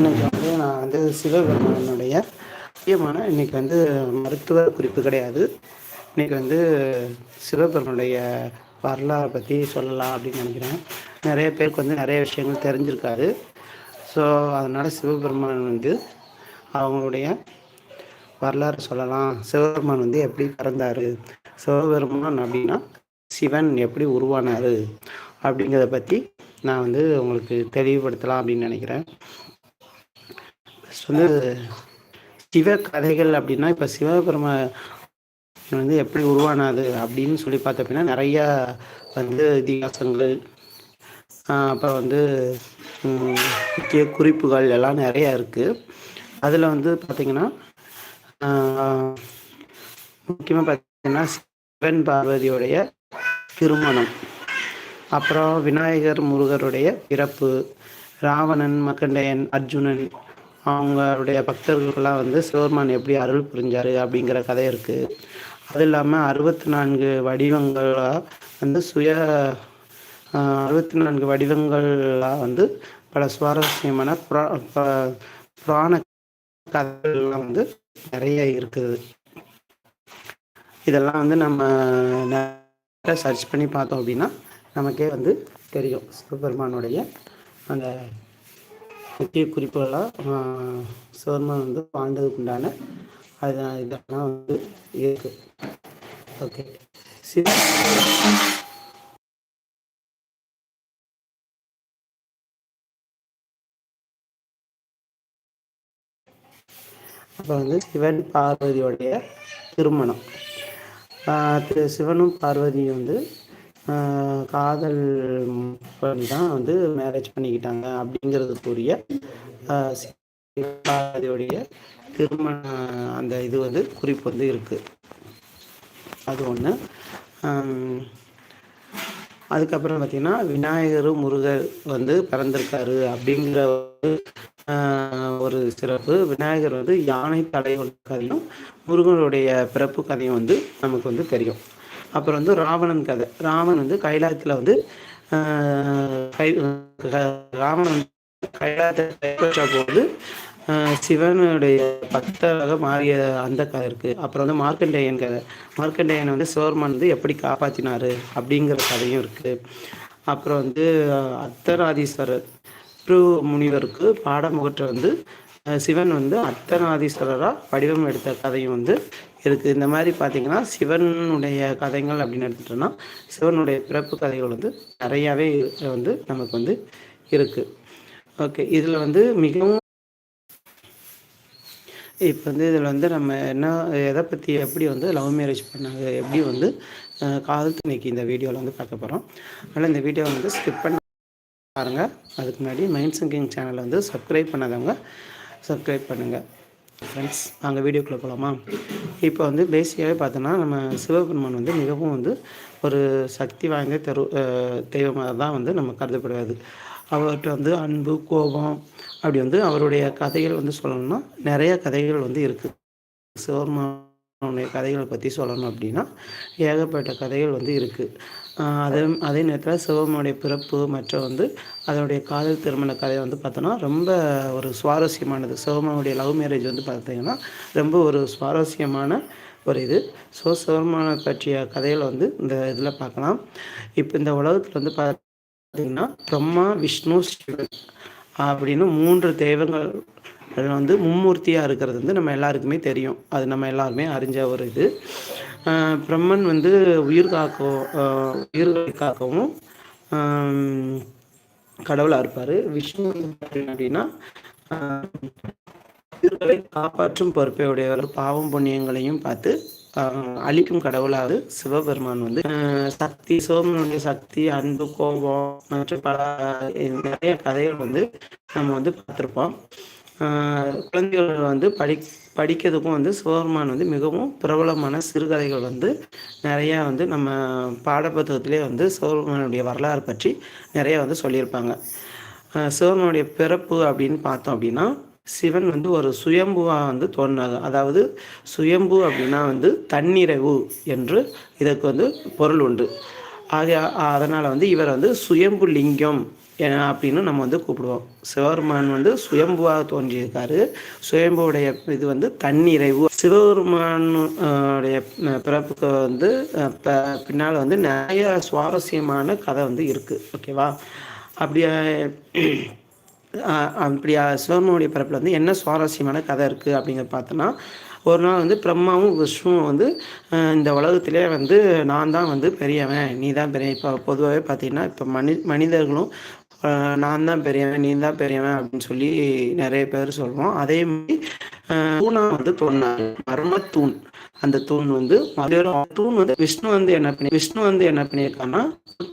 இன்னைக்கு வந்து நான் வந்து சிவபெருமானுடைய முக்கியமான இன்னைக்கு வந்து மருத்துவ குறிப்பு கிடையாது. இன்னைக்கு வந்து சிவபெருமனுடைய வரலாறை பற்றி சொல்லலாம் அப்படின்னு நினைக்கிறேன். நிறைய பேருக்கு வந்து நிறைய விஷயங்கள் தெரிஞ்சிருக்காது. ஸோ அதனால் சிவபெருமான் வந்து அவங்களுடைய வரலாறு சொல்லலாம். சிவபெருமான் வந்து எப்படி பிறந்தார்? சிவபெருமான் அப்படின்னா சிவன் எப்படி உருவானார்? அப்படிங்கிறத பற்றி நான் வந்து உங்களுக்கு தெளிவுபடுத்தலாம் அப்படின்னு நினைக்கிறேன். வந்து சிவ கதைகள் அப்படின்னா இப்போ சிவபெரும வந்து எப்படி உருவானாது அப்படின்னு சொல்லி பார்த்தோம்னா நிறையா வந்து இதிகாசங்கள் அப்புறம் வந்து முக்கிய குறிப்புகள் எல்லாம் நிறையா இருக்குது அதில் வந்து பார்த்திங்கன்னா முக்கியமாக பார்த்தீங்கன்னா சிவன் பார்வதியோடைய திருமணம். அப்புறம் விநாயகர் முருகருடைய பிறப்பு ராவணன் மக்கண்டையன் அர்ஜுனன் அவங்களுடைய பக்தர்களுக்கெல்லாம் வந்து சிவபெருமான் எப்படி அருள் புரிஞ்சார் அப்படிங்கிற கதை இருக்குது அது இல்லாமல் அறுபத்தி நான்கு வடிவங்களாக வந்து சுய அறுபத்தி நான்கு வடிவங்களாக வந்து பல சுவாரஸ்யமான புரா புராண கதைகள்லாம் வந்து நிறைய இருக்குது. இதெல்லாம் வந்து நம்ம சர்ச் பண்ணி பார்த்தோம் அப்படின்னா நமக்கே வந்து தெரியும் சிவபெருமானுடைய அந்த முக்கிய குறிப்புகளாக சிவபெருமான் வந்து வாழ்ந்ததுக்கு உண்டான அது இதெல்லாம் வந்து இருக்கு. ஓகே. சரி அப்போ வந்து சிவன் பார்வதியோடைய திருமணம். திரு சிவனும் பார்வதியும் வந்து காதல் பண்ணி தான் வந்து மேரேஜ் பண்ணிக்கிட்டாங்க அப்படிங்கிறதுக்குரிய அதோடைய திருமண அந்த இது வந்து குறிப்பு வந்து இருக்குது அது ஒன்று அதுக்கப்புறம் பார்த்திங்கன்னா விநாயகர் முருகர் வந்து பிறந்திருக்காரு அப்படிங்கிற ஒரு சிறப்பு. விநாயகர் வந்து யானை தடையோட கதையும் முருகனுடைய பிறப்பு கதையும் வந்து நமக்கு வந்து தெரியும். அப்புறம் வந்து ராவணன் கதை. ராவன் வந்து கைலாயத்தில் வந்து கை ராவணன் கைலாயத்தை கைப்பற்ற சிவனுடைய பக்தராக மாறிய அந்த கதை இருக்குது அப்புறம் வந்து மார்க்கண்டேயன் கதை. மார்க்கண்டேயன் வந்து சிவர்மன் வந்து எப்படி காப்பாற்றினார் அப்படிங்கிற கதையும் இருக்குது அப்புறம் வந்து அத்தராதீஸ்வரர் முனிவருக்கு பாடமுகற்ற வந்து சிவன் வந்து அர்த்தநாதீஸ்வரராக வடிவம் எடுத்த கதையும் வந்து இருக்குது இந்த மாதிரி பார்த்திங்கன்னா சிவனுடைய கதைகள் அப்படின்னு எடுத்துட்டோம்னா சிவனுடைய பிறப்பு கதைகள் வந்து நிறையாவே வந்து நமக்கு வந்து இருக்குது ஓகே இதில் வந்து மிகவும் இப்போ வந்து இதில் வந்து நம்ம என்ன எதை பற்றி எப்படி வந்து லவ் மேரேஜ் பண்ணாங்க எப்படி வந்து காதல் துணைக்கு இந்த வீடியோவில் வந்து பார்க்க போகிறோம் அதனால் இந்த வீடியோவை வந்து ஸ்கிப் பண்ண பாருங்கள் அதுக்கு முன்னாடி மைண்ட் சிங்கிங் சேனலை வந்து சப்ஸ்கிரைப் பண்ணாதவங்க சப்ஸ்கிரைப் பண்ணுங்கள் ஃப்ரெண்ட்ஸ் நாங்கள் வீடியோக்குள்ளே போகலாமா இப்போ வந்து பேசிக்காகவே பார்த்தோன்னா நம்ம சிவபெருமான் வந்து மிகவும் வந்து ஒரு சக்தி வாய்ந்த தெரு தெய்வமாக தான் வந்து நம்ம கருதப்படுவது அவர்கிட்ட வந்து அன்பு கோபம் அப்படி வந்து அவருடைய கதைகள் வந்து சொல்லணும்னா நிறைய கதைகள் வந்து இருக்குது அவனுடைய கதைகளை பற்றி சொல்லணும் அப்படின்னா ஏகப்பட்ட கதைகள் வந்து இருக்குது அதே அதே நேரத்தில் சிவபெருமானுடைய பிறப்பு மற்ற வந்து அதனுடைய காதல் திருமண கதையை வந்து பார்த்தோன்னா ரொம்ப ஒரு சுவாரஸ்யமானது. சிவமனுடைய லவ் மேரேஜ் வந்து பார்த்தீங்கன்னா ரொம்ப ஒரு சுவாரஸ்யமான ஒரு இது. ஸோ சிவமான பற்றிய கதைகளை வந்து இந்த இதில் பார்க்கலாம். இப்போ இந்த உலகத்தில் வந்து பார்த்தீங்கன்னா பிரம்மா விஷ்ணு சிவன் அப்படின்னு மூன்று தெய்வங்கள் அதில் வந்து மும்மூர்த்தியாக இருக்கிறது வந்து நம்ம எல்லாருக்குமே தெரியும். அது நம்ம எல்லாருமே அறிஞ்ச ஒரு இது. பிரம்மன் வந்து உயிர் காக்கவும் உயிர்களை காக்கவும் கடவுளாக இருப்பார். விஷ்ணு அப்படின்னா உயிர்களை காப்பாற்றும் பொறுப்பை உடையவர் பாவம் புண்ணியங்களையும் பார்த்து அழிக்கும் கடவுளாவது சிவபெருமான் வந்து. சக்தி சிவபெருமனுடைய சக்தி அன்பு கோபம் மற்றும் பல நிறைய கதைகள் வந்து நம்ம வந்து பார்த்துருப்போம். குழந்தைகள் வந்து படி படிக்கிறதுக்கும் வந்து சிவபெருமான் வந்து மிகவும் பிரபலமான சிறுகதைகள் வந்து நிறையா வந்து நம்ம பாடப்புத்தகத்திலே வந்து சிவபெருமானுடைய வரலாறு பற்றி நிறையா வந்து சொல்லியிருப்பாங்க. சிவபெருமானுடைய பிறப்பு அப்படின்னு பார்த்தோம் அப்படின்னா சிவன் வந்து ஒரு சுயம்புவாக வந்து தோன்றாங்க. அதாவது சுயம்பு அப்படின்னா வந்து தன்னிறைவு என்று இதற்கு வந்து பொருள் உண்டு. ஆக அதனால் வந்து இவர் வந்து சுயம்பு லிங்கம் அப்படின்னு நம்ம வந்து கூப்பிடுவோம். சிவபெருமான் வந்து சுயம்புவாக தோன்றியிருக்காரு. சுயம்புடைய இது வந்து தன்னிறைவு. சிவபெருமானுடைய பிறப்புக்கு வந்து பின்னால் வந்து நிறைய சுவாரஸ்யமான கதை வந்து இருக்குது ஓகேவா அப்படியே அப்படியா சிவபெருமானுடைய பிறப்பில் வந்து என்ன சுவாரஸ்யமான கதை இருக்குது அப்படிங்கிறத பார்த்தோன்னா ஒரு நாள் வந்து பிரம்மாவும் விஷ்ணுவும் வந்து இந்த உலகத்திலே வந்து நான் தான் வந்து பெரியவன் நீ தான் பெரிய இப்போ பொதுவாகவே பார்த்தீங்கன்னா இப்போ மனி மனிதர்களும் நான் தான் பெரியவன் நீ தான் பெரியவன் அப்படின்னு சொல்லி நிறைய பேர் சொல்லுவோம் அதே மாதிரி தூணா வந்து தோணாரு மர்ம தூண். அந்த தூண் வந்து தூண் வந்து விஷ்ணு வந்து என்ன பண்ணி விஷ்ணு வந்து என்ன பண்ணியிருக்காருன்னா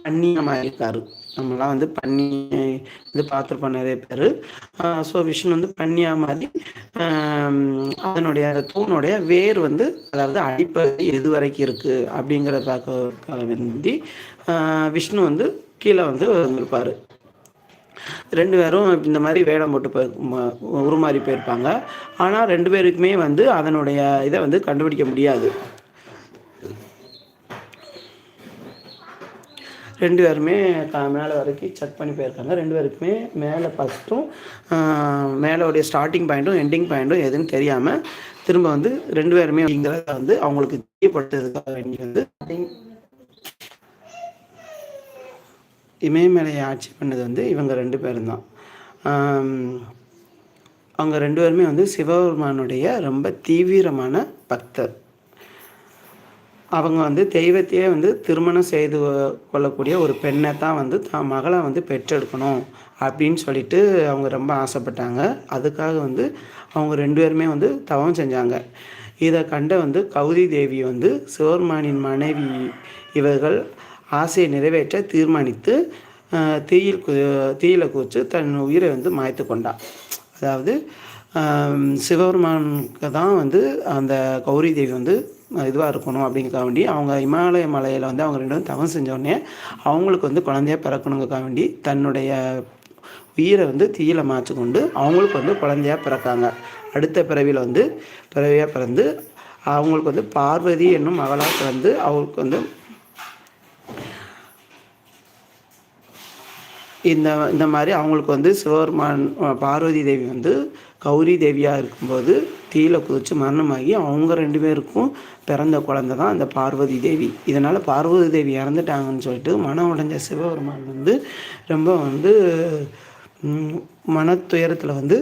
பண்ணியமாக இருக்காரு நம்மளாம் வந்து பண்ணி இது பார்த்துருப்போம் நிறைய பேர். ஸோ விஷ்ணு வந்து பண்ணியா மாதிரி அதனுடைய அந்த தூணுடைய வேர் வந்து அதாவது அடிப்படை எது வரைக்கும் இருக்கு அப்படிங்கிறத பார்க்க வேண்டி விஷ்ணு வந்து கீழே வந்து வந்திருப்பார் ரெண்டு பேரும் இந்த மாதிரி வேடம் போட்டு போய் உருமாறி போயிருப்பாங்க. ஆனால் ரெண்டு பேருக்குமே வந்து அதனுடைய இதை வந்து கண்டுபிடிக்க முடியாது. ரெண்டு பேருமே மேலே வரைக்கும் செக் பண்ணி போயிருக்காங்க. ரெண்டு பேருக்குமே மேலே ஃபஸ்ட்டும் மேலோடைய ஸ்டார்டிங் பாயிண்ட்டும் எண்டிங் பாயிண்ட்டும் எதுன்னு தெரியாமல் திரும்ப வந்து ரெண்டு பேருமே அப்படிங்கிறத வந்து அவங்களுக்கு தெரியப்படுத்துறதுக்காக வேண்டி வந்து இமயமலையை ஆட்சி பண்ணது வந்து இவங்க ரெண்டு பேரும் தான் அவங்க ரெண்டு பேருமே வந்து சிவபெருமானுடைய ரொம்ப தீவிரமான பக்தர். அவங்க வந்து தெய்வத்தையே வந்து திருமணம் செய்து கொள்ளக்கூடிய ஒரு பெண்ணை தான் வந்து தான் மகளை வந்து பெற்றெடுக்கணும் அப்படின்னு சொல்லிட்டு அவங்க ரொம்ப ஆசைப்பட்டாங்க. அதுக்காக வந்து அவங்க ரெண்டு பேருமே வந்து தவம் செஞ்சாங்க. இதை கண்ட வந்து கௌதி தேவி வந்து சிவபெருமானின் மனைவி இவர்கள் ஆசையை நிறைவேற்ற தீர்மானித்து தீயில் தீயில் குதித்து தன் உயிரை வந்து மாய்த்து கொண்டான். அதாவது சிவபெருமானுக்கு தான் வந்து அந்த கௌரி தேவி வந்து இதுவாக இருக்கணும் அப்படிங்கிறக்காக வேண்டி அவங்க இமாலய மலையில் வந்து அவங்க ரெண்டு பேரும் தவம் செஞ்சோடனே அவங்களுக்கு வந்து குழந்தைய பிறக்கணுங்கிறக்காக வேண்டி தன்னுடைய உயிரை வந்து தீயில மாய்ச்சி கொண்டு அவங்களுக்கு வந்து குழந்தையாக பிறக்காங்க. அடுத்த பிறவியில் வந்து பிறவியாக பிறந்து அவங்களுக்கு வந்து பார்வதி என்னும் மகளாக பிறந்து அவங்களுக்கு வந்து இந்த இந்த மாதிரி அவங்களுக்கு வந்து சிவபெருமான் பார்வதி தேவி வந்து கௌரி தேவியாக இருக்கும்போது தீயில குதித்து மரணமாகி அவங்க ரெண்டு பேருக்கும் பிறந்த குழந்த தான் அந்த பார்வதி தேவி. இதனால் பார்வதி தேவி இறந்துட்டாங்கன்னு சொல்லிட்டு மனம் உடைஞ்ச சிவபெருமான் வந்து ரொம்ப வந்து மனத்துயரத்தில் வந்து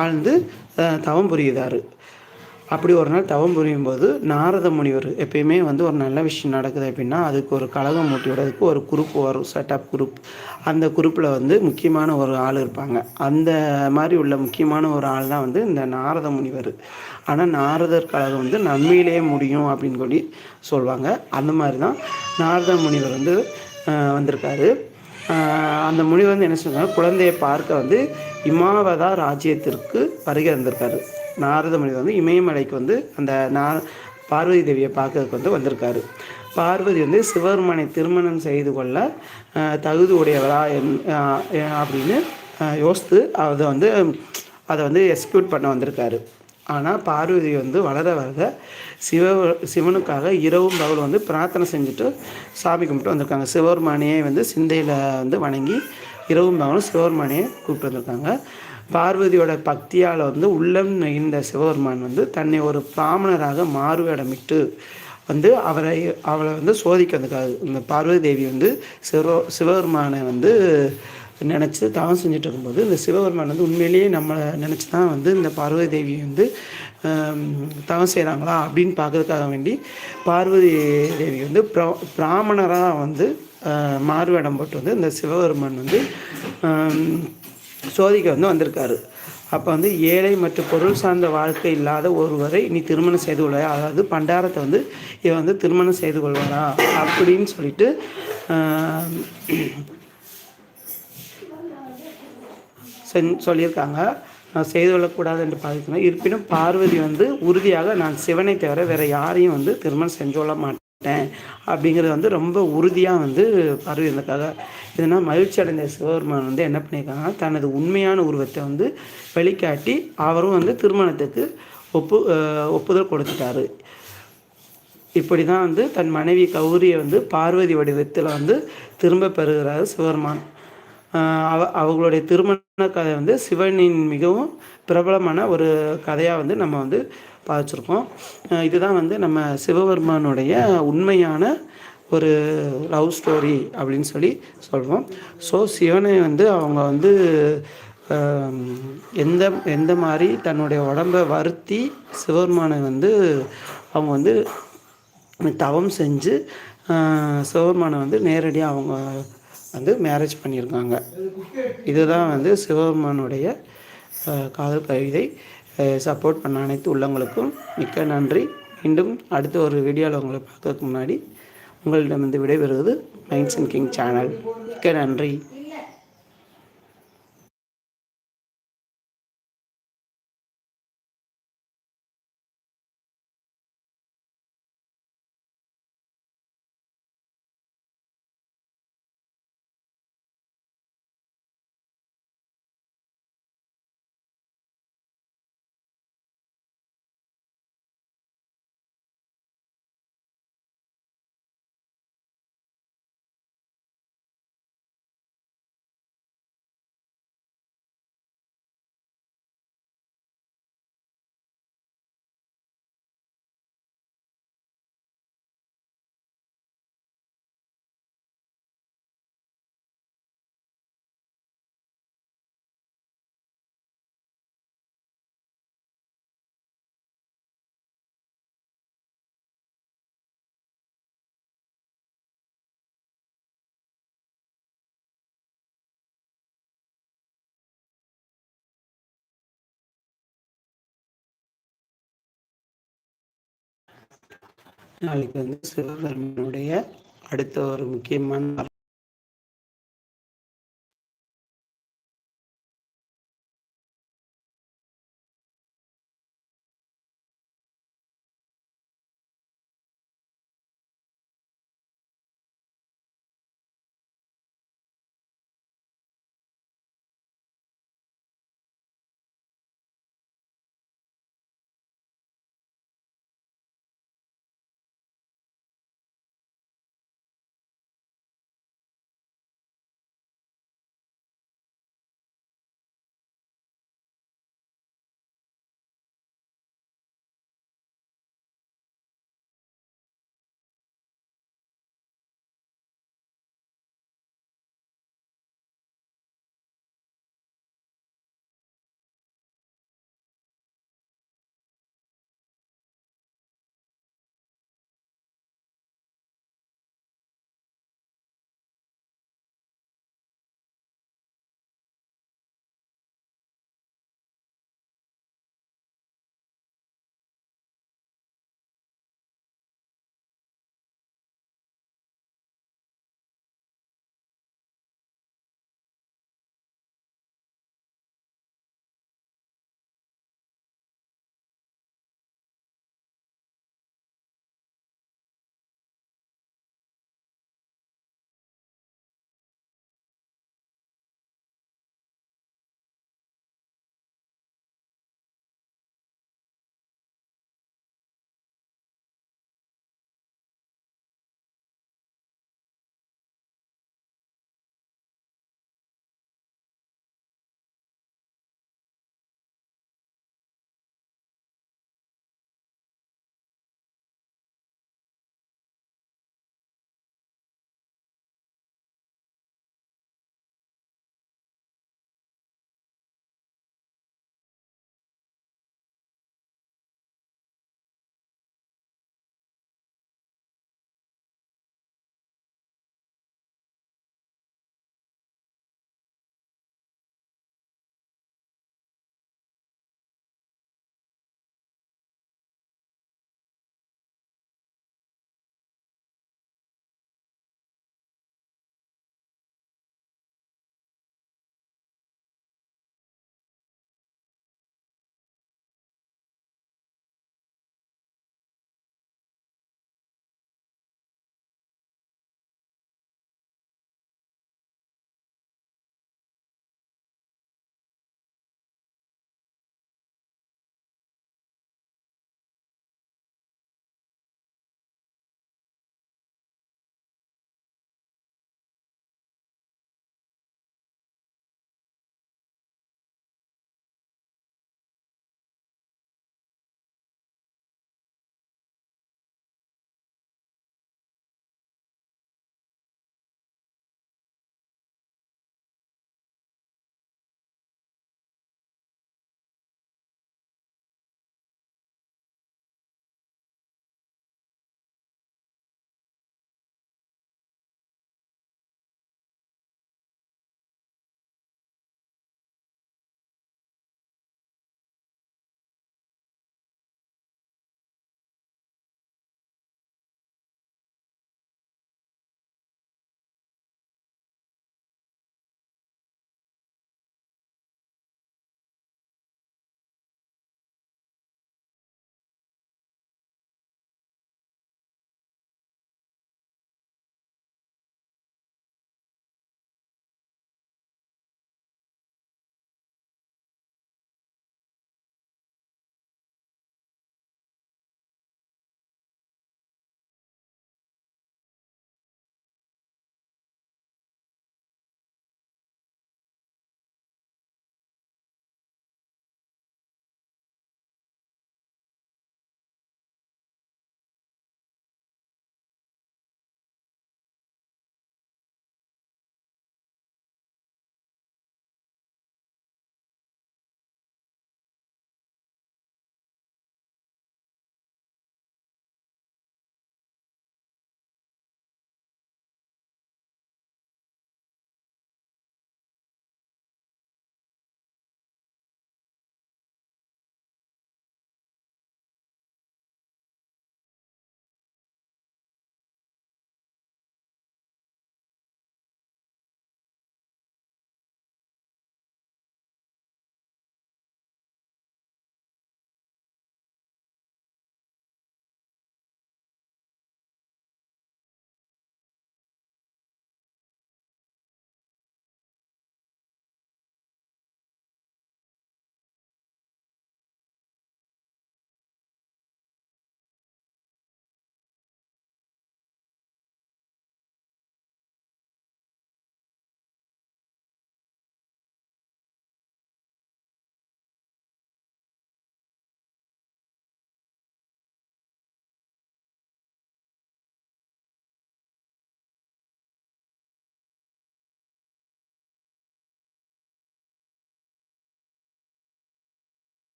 ஆழ்ந்து தவம் புரியுதாரு. அப்படி ஒரு நாள் தவம் புரியும் போது நாரத முனிவர் எப்பயுமே வந்து ஒரு நல்ல விஷயம் நடக்குது அப்படின்னா அதுக்கு ஒரு கழகம் மூட்டி விடுறதுக்கு ஒரு குரூப் வரும் செட்டப் குரூப் அந்த குரூப்பில் வந்து முக்கியமான ஒரு ஆள் இருப்பாங்க. அந்த மாதிரி உள்ள முக்கியமான ஒரு ஆள் தான் வந்து இந்த நாரத முனிவர். ஆனால் நாரதர் கழகம் வந்து நன்மையிலேயே முடியும் அப்படின்னு சொல்லி சொல்லுவாங்க அந்த மாதிரி தான் நாரத முனிவர் வந்து வந்திருக்காரு. அந்த முனிவர் வந்து என்ன சொல்லுவாங்க குழந்தையை பார்க்க வந்து இமாவதா ராஜ்யத்திற்கு வருகை வந்திருக்காரு நாரத முனிவர் வந்து இமயமலைக்கு வந்து அந்த நா பார்வதி தேவியை பார்க்கறதுக்கு வந்து வந்திருக்காரு. பார்வதி வந்து சிவபெருமானை திருமணம் செய்து கொள்ள தகுதி உடையவரா அப்படின்னு யோசித்து அதை வந்து அதை வந்து எக்ஸிக்யூட் பண்ண வந்திருக்காரு. ஆனால் பார்வதி வந்து வளர வளர சிவ சிவனுக்காக இரவும் பகலும் வந்து பிரார்த்தனை செஞ்சுட்டு சாமி கும்பிட்டு வந்திருக்காங்க. சிவபெருமானியை வந்து சிந்தையில் வந்து வணங்கி இரவும் பகலும் சிவபெருமானியை கூப்பிட்டு வந்திருக்காங்க. பார்வதியோட பக்தியால் வந்து உள்ளம் நெகிழ்ந்த சிவபெருமான் வந்து தன்னை ஒரு பிராமணராக மாறுவேடமிட்டு வந்து அவரை அவளை வந்து சோதிக்க இந்த பார்வதி தேவி வந்து சிவ சிவபெருமானை வந்து நினச்சி தவம் செஞ்சுட்டு இருக்கும்போது இந்த சிவபெருமான் வந்து உண்மையிலேயே நம்மளை நினச்சி தான் வந்து இந்த பார்வதி தேவி வந்து தவம் செய்கிறாங்களா அப்படின்னு பார்க்கறதுக்காக வேண்டி பார்வதி தேவி வந்து ப்ரா பிராமணராக வந்து மாறுவேடம் போட்டு வந்து இந்த சிவபெருமான் வந்து சோதிக்க வந்து வந்திருக்காரு. அப்போ வந்து ஏழை மற்றும் பொருள் சார்ந்த வாழ்க்கை இல்லாத ஒருவரை நீ திருமணம் செய்து கொள்வாயா அதாவது பண்டாரத்தை வந்து இவன் வந்து திருமணம் செய்து கொள்வாரா அப்படின்னு சொல்லிட்டு சென் சொல்லியிருக்காங்க. நான் செய்து கொள்ளக்கூடாது என்று பாதிக்கணும் இருப்பினும் பார்வதி வந்து உறுதியாக நான் சிவனை தவிர வேறு யாரையும் வந்து திருமணம் செஞ்சு கொள்ள மாட்டேன் அப்படிங்கிறது வந்து ரொம்ப உறுதியாக வந்து பார்வதி இருந்தக்காக இதனால் மகிழ்ச்சி அடைந்த சிவபெருமான் வந்து என்ன பண்ணியிருக்காங்கன்னா தனது உண்மையான உருவத்தை வந்து வெளிக்காட்டி அவரும் வந்து திருமணத்துக்கு ஒப்பு ஒப்புதல் கொடுத்துட்டாரு. இப்படி தான் வந்து தன் மனைவி கௌரியை வந்து பார்வதி வடிவத்தில் வந்து திரும்ப பெறுகிறார் சிவபெருமான். அவ அவங்களுடைய திருமண கதை வந்து சிவனின் மிகவும் பிரபலமான ஒரு கதையாக வந்து நம்ம வந்து பாதிச்சிருக்கோம் இதுதான் வந்து நம்ம சிவபெருமானுடைய உண்மையான ஒரு லவ் ஸ்டோரி அப்படின்னு சொல்லி சொல்வோம் ஸோ சிவனை வந்து அவங்க வந்து எந்த எந்த மாதிரி தன்னுடைய உடம்பை வருத்தி சிவபெருமானை வந்து அவங்க வந்து தவம் செஞ்சு சிவபெருமானை வந்து நேரடியாக அவங்க வந்து மேரேஜ் பண்ணியிருக்காங்க. இதுதான் வந்து சிவபெருமானுடைய காதல் கவிதை சப்போர்ட் பண்ண அனைத்து உள்ளவங்களுக்கும் மிக்க நன்றி. மீண்டும் அடுத்த ஒரு வீடியோவில் உங்களை பார்க்கறதுக்கு முன்னாடி உங்களிடம் வந்து விடைபெறுவது மைண்ட்ஸ் அண்ட் கிங் சேனல் மிக்க நன்றி. நாளைக்கு வந்து சிவபெருமனுடைய அடுத்த ஒரு முக்கியமான